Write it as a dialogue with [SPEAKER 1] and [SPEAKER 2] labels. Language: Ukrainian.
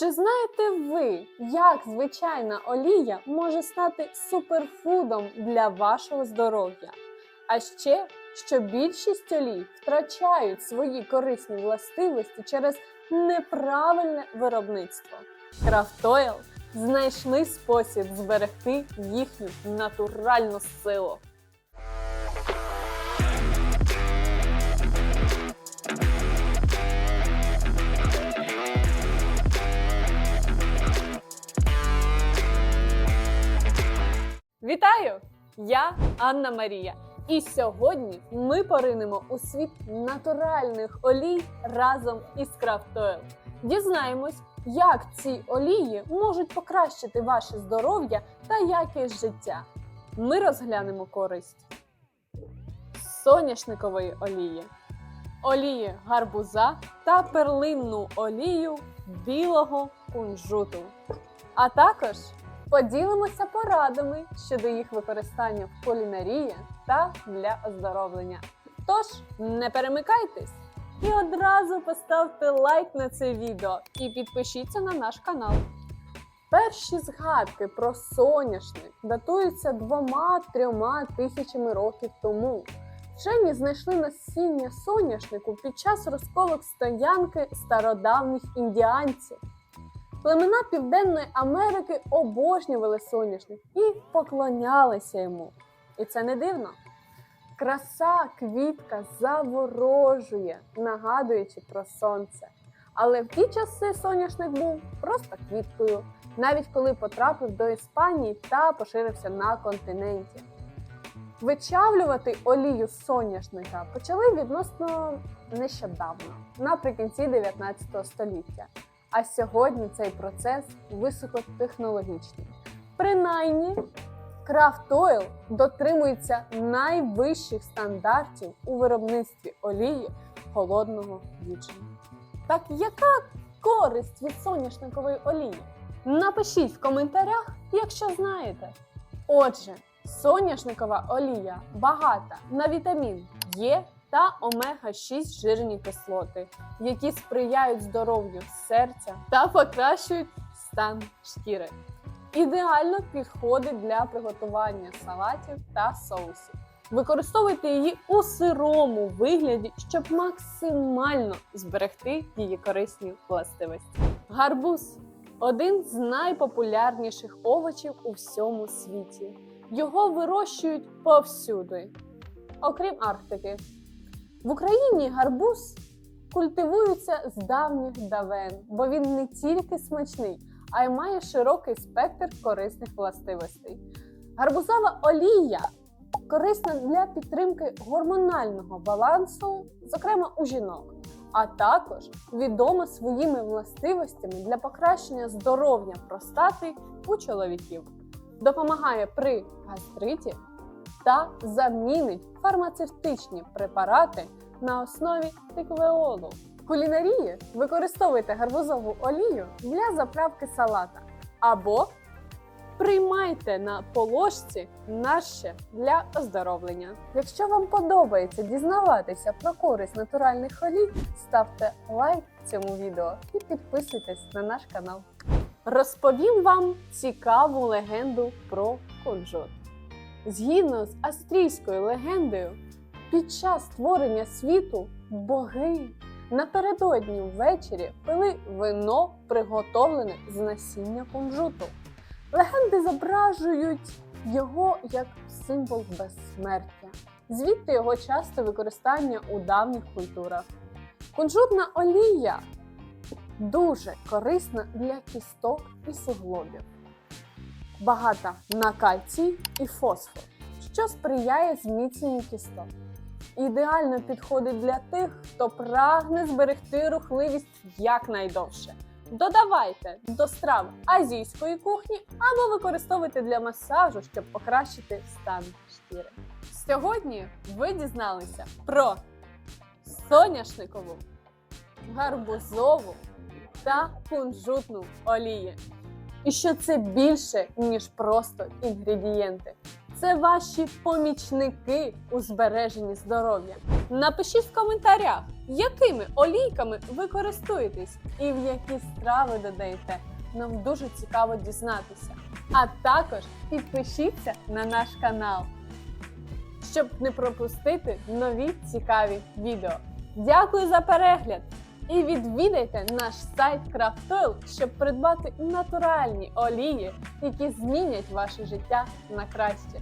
[SPEAKER 1] Чи знаєте ви, як звичайна олія може стати суперфудом для вашого здоров'я? А ще, що більшість олій втрачають свої корисні властивості через неправильне виробництво. Крафтойл знайшли спосіб зберегти їхню натуральну силу. Вітаю! Я Анна Марія. І сьогодні ми поринемо у світ натуральних олій разом із Крафтойл. Дізнаємось, як ці олії можуть покращити ваше здоров'я та якість життя. Ми розглянемо користь соняшникової олії, олії гарбуза та перлинну олію білого кунжуту. А також поділимося порадами щодо їх використання в кулінарії та для оздоровлення. Тож не перемикайтесь і одразу поставте лайк на це відео і підпишіться на наш канал. Перші згадки про соняшник датуються двома-трьома тисячами років тому. Вчені знайшли насіння соняшнику під час розколок стоянки стародавніх індіанців. Племена Південної Америки обожнювали соняшник і поклонялися йому. І це не дивно. Краса квітка заворожує, нагадуючи про сонце. Але в ті часи соняшник був просто квіткою, навіть коли потрапив до Іспанії та поширився на континенті. Вичавлювати олію соняшника почали відносно нещодавно, наприкінці 19 століття. А сьогодні цей процес високотехнологічний. Принаймні, Craft Oil дотримується найвищих стандартів у виробництві олії холодного вічення. Так яка користь від соняшникової олії? Напишіть в коментарях, якщо знаєте. Отже, соняшникова олія багата на вітамін Е та омега-6 жирні кислоти, які сприяють здоров'ю серця та покращують стан шкіри. Ідеально підходить для приготування салатів та соусів. Використовуйте її у сирому вигляді, щоб максимально зберегти її корисні властивості. Гарбуз один з найпопулярніших овочів у всьому світі. Його вирощують повсюди, окрім Арктики. В Україні гарбуз культивується з давніх давен, бо він не тільки смачний, а й має широкий спектр корисних властивостей. Гарбузова олія корисна для підтримки гормонального балансу, зокрема у жінок, а також відома своїми властивостями для покращення здоров'я простати у чоловіків, допомагає при гастриті та замінить фармацевтичні препарати на основі тиквеолу. В кулінарії використовуйте гарбузову олію для заправки салата або приймайте на положці наще для оздоровлення. Якщо вам подобається дізнаватися про користь натуральних олій, ставте лайк цьому відео і підписуйтесь на наш канал. Розповім вам цікаву легенду про кунжут. Згідно з австрійською легендою, під час створення світу боги напередодні ввечері пили вино, приготовлене з насіння кунжуту. Легенди зображують його як символ безсмертя, звідти його часте використання у давніх культурах. Кунжутна олія дуже корисна для кісток і суглобів багата на кальцій і фосфор, що сприяє зміцненню кісток. Ідеально підходить для тих, хто прагне зберегти рухливість якнайдовше. Додавайте до страв азійської кухні або використовуйте для масажу, щоб покращити стан шкіри. Сьогодні ви дізналися про соняшникову, гарбузову та кунжутну олії. І що це більше, ніж просто інгредієнти. це ваші помічники у збереженні здоров'я. Напишіть в коментарях, якими олійками ви користуєтесь і в які страви додаєте. Нам дуже цікаво дізнатися. А також підпишіться на наш канал, щоб не пропустити нові цікаві відео. Дякую за перегляд! І відвідайте наш сайт CraftOil, щоб придбати натуральні олії, які змінять ваше життя на краще.